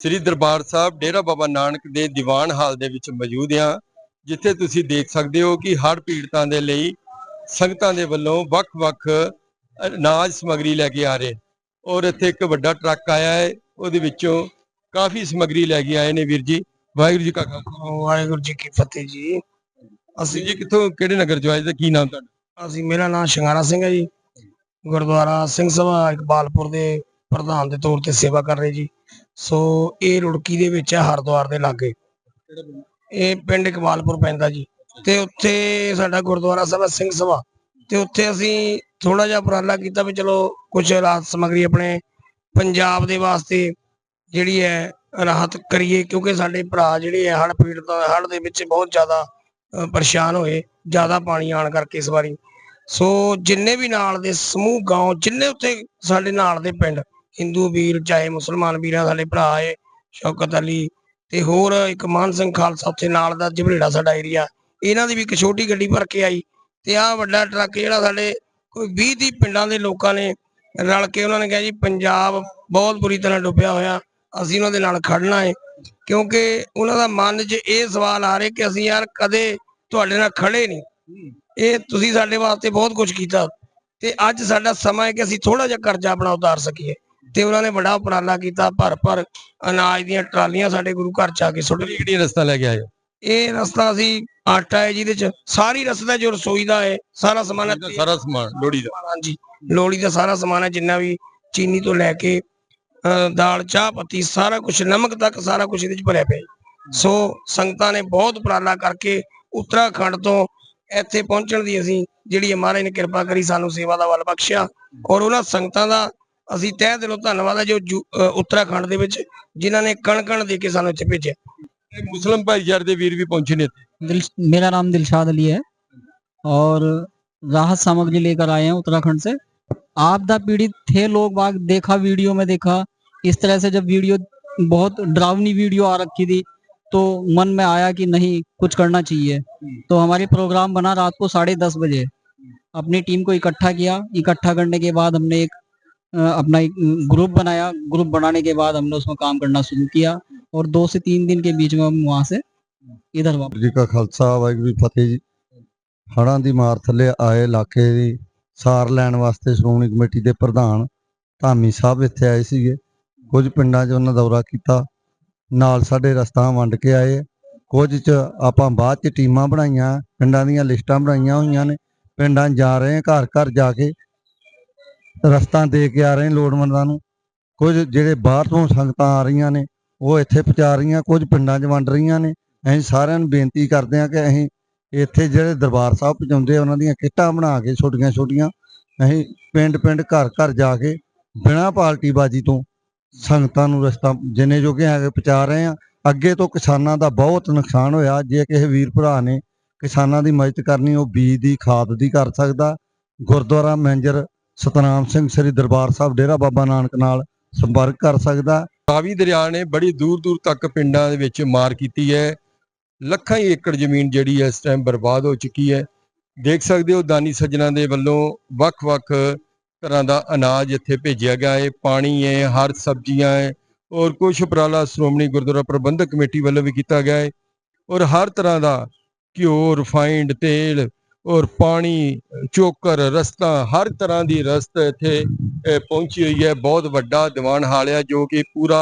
ਸ੍ਰੀ ਦਰਬਾਰ ਸਾਹਿਬ ਡੇਰਾ ਬਾਬਾ ਨਾਨਕ ਦੇ ਦੀਵਾਨ ਹਾਲ ਦੇ ਵਿੱਚ ਮੌਜੂਦ ਹਾਂ ਜਿੱਥੇ ਤੁਸੀਂ ਦੇਖ ਸਕਦੇ ਹੋ ਕਿ ਹੜ੍ਹ ਪੀੜਤਾਂ ਦੇ ਲਈ ਸੰਗਤਾਂ ਦੇ ਵੱਲੋਂ ਵੱਖ-ਵੱਖ ਅਨਾਜ ਸਮੱਗਰੀ ਲੈ ਕੇ ਆ ਰਹੇ ਔਰ ਇੱਥੇ ਇੱਕ ਵੱਡਾ ਟਰੱਕ ਆਇਆ ਹੈ ਉਹਦੇ ਵਿੱਚੋਂ ਕਾਫੀ ਸਮੱਗਰੀ ਲੈ ਕੇ ਆਏ ਨੇ ਵੀਰ ਜੀ। ਵਾਹਿਗੁਰੂ ਜੀ ਕਾ ਖਾਲਸਾ। ਵਾਹਿਗੁਰੂ ਜੀ ਕੀ ਫਤਿਹ ਜੀ। ਅਸੀਂ ਜੀ ਕਿੱਥੋਂ ਕਿਹੜੇ ਨਗਰ ਚੋਂ ਆਏ ਤੇ ਕੀ ਨਾਮ ਤੁਹਾਡਾ? ਅਸੀਂ ਮੇਰਾ ਨਾਮ ਸ਼ਿੰਗਾਰਾ ਸਿੰਘ ਹੈ ਜੀ। ਗੁਰਦੁਆਰਾ ਸਿੰਘ ਸਭਾ ਇਕਬਾਲਪੁਰ ਦੇ ਪ੍ਰਧਾਨ ਦੇ ਤੌਰ ਤੇ ਸੇਵਾ ਕਰ ਰਹੇ ਜੀ। ਸੋ ਇਹ ਰੁੜਕੀ ਦੇ ਵਿੱਚ ਹੈ ਹਰਿਦੁਆਰ ਦੇ ਲਾਗੇ। ਇਹ ਪਿੰਡ ਇਕਬਾਲਪੁਰ ਪੈਂਦਾ ਜੀ। ਤੇ ਉੱਥੇ ਸਾਡਾ ਗੁਰਦੁਆਰਾ ਸਾਹਿਬ ਹੈ ਸਿੰਘ ਸਭਾ। ਤੇ ਉੱਥੇ ਅਸੀਂ ਥੋੜਾ ਜਿਹਾ ਉਪਰਾਲਾ ਕੀਤਾ ਵੀ ਚਲੋ ਕੁਝ ਰਾਹਤ ਸਮਗਰੀ ਆਪਣੇ ਪੰਜਾਬ ਦੇ ਵਾਸਤੇ ਜਿਹੜੀ ਹੈ ਰਾਹਤ ਕਰੀਏ, ਕਿਉਂਕਿ ਸਾਡੇ ਭਰਾ ਜਿਹੜੇ ਹੈ ਹੜ ਪੀੜਤ ਹੜ੍ਹ ਦੇ ਵਿੱਚ ਬਹੁਤ ਜ਼ਿਆਦਾ ਪਰੇਸ਼ਾਨ ਹੋਏ, ਜ਼ਿਆਦਾ ਪਾਣੀ ਆਣ ਕਰਕੇ ਇਸ ਵਾਰੀ। ਸੋ ਜਿੰਨੇ ਵੀ ਨਾਲ ਦੇ ਸਮੂਹ, ਗਾਉਂ, ਜਿੰਨੇ ਉੱਥੇ ਸਾਡੇ ਨਾਲ ਦੇ ਪਿੰਡ ਹਿੰਦੂ ਵੀਰ ਚਾਹੇ ਮੁਸਲਮਾਨ ਵੀਰਾਂ ਸਾਡੇ ਭਰਾ ਹੈ, ਸ਼ੌਕਤ ਅਲੀ ਤੇ ਹੋਰ ਇੱਕ ਮਾਨ ਸਿੰਘ ਖਾਲਸਾ ਉੱਥੇ ਨਾਲ ਦਾ ਜਿਬੜੇੜਾ ਸਾਡਾ ਏਰੀਆ ਇਹਨਾਂ ਦੀ ਵੀ ਇੱਕ ਛੋਟੀ ਗੱਡੀ ਭਰ ਕੇ ਆਈ ਤੇ ਆਹ ਵੱਡਾ ਟਰੱਕ ਜਿਹੜਾ ਸਾਡੇ ਕੋਈ 20 ਦੀ ਪਿੰਡਾਂ ਦੇ ਲੋਕਾਂ ਨੇ ਰਲ ਕੇ ਉਹਨਾਂ ਨੇ ਕਿਹਾ ਜੀ, ਪੰਜਾਬ ਬਹੁਤ ਬੁਰੀ ਤਰ੍ਹਾਂ ਡੁੱਬਿਆ ਹੋਇਆ, ਅਸੀਂ ਉਹਨਾਂ ਦੇ ਨਾਲ ਖੜਨਾ ਹੈ। ਕਿਉਂਕਿ ਉਹਨਾਂ ਦਾ ਮਨ 'ਚ ਇਹ ਸਵਾਲ ਆ ਰਿਹਾ ਕਿ ਅਸੀਂ ਯਾਰ ਕਦੇ ਤੁਹਾਡੇ ਨਾਲ ਖੜੇ ਨਹੀਂ। ਇਹ ਤੁਸੀਂ ਸਾਡੇ ਵਾਸਤੇ ਬਹੁਤ ਕੁਝ ਕੀਤਾ। ਤੇ ਅੱਜ ਸਾਡਾ ਸਮਾਂ ਹੈ ਕਿ ਅਸੀਂ ਥੋੜਾ ਜਿਹਾ ਕਰਜ਼ਾ ਆਪਣਾ ਉਤਾਰ ਸਕੀਏ। ਤੇ ਉਹਨਾਂ ਨੇ ਬੜਾ ਉਪਰਾਲਾ ਕੀਤਾ ਭਰ ਭਰ ਅਨਾਜ ਦੀਆਂ ਟਰਾਲੀਆਂ ਸਾਡੇ ਗੁਰੂ ਘਰ ਚ ਆ ਕੇ ਸੁੱਟ ਕਿਹੜੀ ਕਿਹੜੀ ਰਸਤਾ ਲੈ ਕੇ ਆਏ ਇਹ ਰਸਤਾ ਅਸੀਂ ਆਟਾ ਹੈ ਜਿਹਦੇ ਚ ਸਾਰੀ ਰਸਤਾ ਜੋ ਰਸੋਈ ਦਾ ਹੈ ਸਾਰਾ ਸਮਾਨ ਹੈ ਸਾਰਾ ਸਮਾਨ ਲੋੜੀ ਦਾ ਹਾਂਜੀ ਲੋੜੀ ਦਾ ਸਾਰਾ ਸਮਾਨ ਹੈ ਜਿੰਨਾ ਵੀ ਚੀਨੀ ਤੋਂ ਲੈ ਕੇ ਦਾਲ ਚਾਹ ਪੱਤੀ ਸਾਰਾ ਕੁਝ ਨਮਕ ਤੱਕ ਸਾਰਾ ਕੁਝ ਇਹਦੇ ਚ ਭਰਿਆ ਪਿਆ। ਸੋ ਸੰਗਤਾਂ ਨੇ ਬਹੁਤ ਉਪਰਾਲਾ ਕਰਕੇ ਉੱਤਰਾਖੰਡ ਤੋਂ ਇੱਥੇ ਪਹੁੰਚਣ ਦੀ ਅਸੀਂ ਜਿਹੜੀ ਮਹਾਰਾਜ ਨੇ ਕਿਰਪਾ ਕਰੀ ਸਾਨੂੰ ਸੇਵਾ ਦਾ ਵੱਲ ਬਖਸ਼ਿਆ ਔਰ ਉਹਨਾਂ ਸੰਗਤਾਂ ਦਾ ਅਸੀਂ ਤਹਿ ਦਿਲੋਂ ਧੰਨਵਾਦ ਹੈ ਜੋ ਜੂ- ਅ, ਉੱਤਰਾਖੰਡ ਦੇ ਵਿੱਚ ਜਿਨ੍ਹਾਂ ਨੇ ਕਣ ਕਣ ਦੇ ਕੇ ਸਾਨੂੰ ਇੱਥੇ ਭੇਜਿਆ ਇਹ ਮੁਸਲਮ ਭਾਈਚਾਰੇ ਦੇ ਵੀਰ ਵੀ ਪਹੁੰਚੇ ਨੇ ਇੱਥੇ दिल मेरा नाम दिलशाद अली है और राहत सामग्री लेकर आए हैं उत्तराखंड से आपदा पीड़ित थे लोग बाग देखा वीडियो में देखा इस तरह से जब वीडियो बहुत डरावनी वीडियो आ रखी थी तो मन में आया कि नहीं कुछ करना चाहिए तो हमारे प्रोग्राम बना रात को साढ़े दस बजे अपनी टीम को इकट्ठा किया इकट्ठा करने के बाद हमने एक अ, अपना एक ग्रुप बनाया ग्रुप बनाने के बाद हमने उसमें काम करना शुरू किया और दो से तीन दिन के बीच में हम वहाँ से इधर वापस ਵਾਹਿਗੁਰੂ ਜੀ ਕਾ ਖਾਲਸਾ ਵਾਹਿਗੁਰੂ ਜੀ ਕੀ ਫਤਿਹ ਜੀ ਹੜ੍ਹਾਂ ਦੀ ਮਾਰ ਥੱਲੇ ਆਏ ਇਲਾਕੇ ਦੀ ਸਾਰ ਲੈਣ ਵਾਸਤੇ ਸ਼੍ਰੋਮਣੀ ਕਮੇਟੀ ਦੇ ਪ੍ਰਧਾਨ ਧਾਮੀ ਸਾਹਿਬ ਇੱਥੇ ਆਏ ਸੀਗੇ ਕੁਝ ਪਿੰਡਾਂ 'ਚ ਉਹਨਾਂ ਦੌਰਾ ਕੀਤਾ ਨਾਲ ਸਾਡੇ ਰਸਤਾ ਵੰਡ ਕੇ ਆਏ ਕੁਝ 'ਚ ਆਪਾਂ ਬਾਅਦ 'ਚ ਟੀਮਾਂ ਬਣਾਈਆਂ ਪਿੰਡਾਂ ਦੀਆਂ ਲਿਸਟਾਂ ਬਣਾਈਆਂ ਹੋਈਆਂ ਨੇ ਪਿੰਡਾਂ 'ਚ ਜਾ ਰਹੇ ਹਾਂ ਘਰ ਘਰ ਜਾ ਕੇ ਰਸਤਾ ਦੇ ਕੇ ਆ ਰਹੇ ਲੋੜਵੰਦਾਂ ਨੂੰ। ਕੁਝ ਜਿਹੜੇ ਬਾਹਰ ਤੋਂ ਸੰਗਤਾਂ ਆ ਰਹੀਆਂ ਨੇ, ਉਹ ਇੱਥੇ ਪਹੁੰਚਾ ਰਹੀਆਂ, ਕੁਝ ਪਿੰਡਾਂ 'ਚ ਵੰਡ ਰਹੀਆਂ ਨੇ। ਅਸੀਂ ਸਾਰਿਆਂ ਨੂੰ ਬੇਨਤੀ ਕਰਦੇ ਹਾਂ ਕਿ ਅਸੀਂ ਇੱਥੇ ਜਿਹੜੇ ਦਰਬਾਰ ਸਾਹਿਬ ਪਹੁੰਚਾਉਂਦੇ ਉਹਨਾਂ ਦੀਆਂ ਕਿੱਟਾਂ ਬਣਾ ਕੇ ਛੋਟੀਆਂ ਛੋਟੀਆਂ ਅਸੀਂ ਪਿੰਡ ਪਿੰਡ ਘਰ ਘਰ ਜਾ ਕੇ ਬਿਨਾਂ ਪਾਲਟੀ ਬਾਜੀ ਤੋਂ ਸੰਗਤਾਂ ਨੂੰ ਰਸਤਾ ਜਿੰਨੇ ਜੋਗੇ ਹੈਗੇ ਪਹੁੰਚਾ ਰਹੇ ਆ ਅੱਗੇ ਤੋਂ ਕਿਸਾਨਾਂ ਦਾ ਬਹੁਤ ਨੁਕਸਾਨ ਹੋਇਆ। ਜੇ ਕਿਸੇ ਵੀਰ ਭਰਾ ਨੇ ਕਿਸਾਨਾਂ ਦੀ ਮਦਦ ਕਰਨੀ, ਉਹ ਬੀਜ ਦੀ, ਖਾਦ ਦੀ ਕਰ ਸਕਦਾ। ਗੁਰਦੁਆਰਾ ਮੈਨੇਜਰ ਸਤਨਾਮ ਸਿੰਘ ਸ੍ਰੀ ਦਰਬਾਰ ਸਾਹਿਬ ਡੇਰਾ ਬਾਬਾ ਨਾਨਕ ਨਾਲ ਸੰਪਰਕ ਕਰ ਸਕਦਾ। ਕਾਵੀ ਦਰਿਆ ਨੇ ਬੜੀ ਦੂਰ ਦੂਰ ਤੱਕ ਪਿੰਡਾਂ ਦੇ ਵਿੱਚ ਮਾਰ ਕੀਤੀ ਹੈ। ਲੱਖਾਂ ਹੀ ਏਕੜ ਜ਼ਮੀਨ ਜਿਹੜੀ ਹੈ ਇਸ ਟਾਈਮ ਬਰਬਾਦ ਹੋ ਚੁੱਕੀ ਹੈ। ਦੇਖ ਸਕਦੇ ਹੋ ਦਾਨੀ ਸੱਜਣਾ ਦੇ ਵੱਲੋਂ ਵੱਖ-ਵੱਖ ਤਰ੍ਹਾਂ ਦਾ ਅਨਾਜ ਇੱਥੇ ਭੇਜਿਆ ਗਿਆ ਹੈ। ਪਾਣੀ ਹੈ, ਹਰ ਸਬਜ਼ੀਆਂ ਹੈ, ਔਰ ਕੁਝ ਉਪਰਾਲਾ ਸ਼੍ਰੋਮਣੀ ਗੁਰਦੁਆਰਾ ਪ੍ਰਬੰਧਕ ਕਮੇਟੀ ਵੱਲੋਂ ਵੀ ਕੀਤਾ ਗਿਆ ਹੈ। ਔਰ ਹਰ ਤਰ੍ਹਾਂ ਦਾ ਘਿਓ ਰਿਫਾਈਨਡ ਤੇਲ ਔਰ ਪਾਣੀ, ਚੋਕਰ, ਰਸਤਾ, ਹਰ ਤਰ੍ਹਾਂ ਦੀ ਰਸਤ ਇੱਥੇ ਪਹੁੰਚੀ ਹੋਈ ਹੈ। ਬਹੁਤ ਵੱਡਾ ਦੀਵਾਨ ਹਾਲ ਹੈ ਜੋ ਕਿ ਪੂਰਾ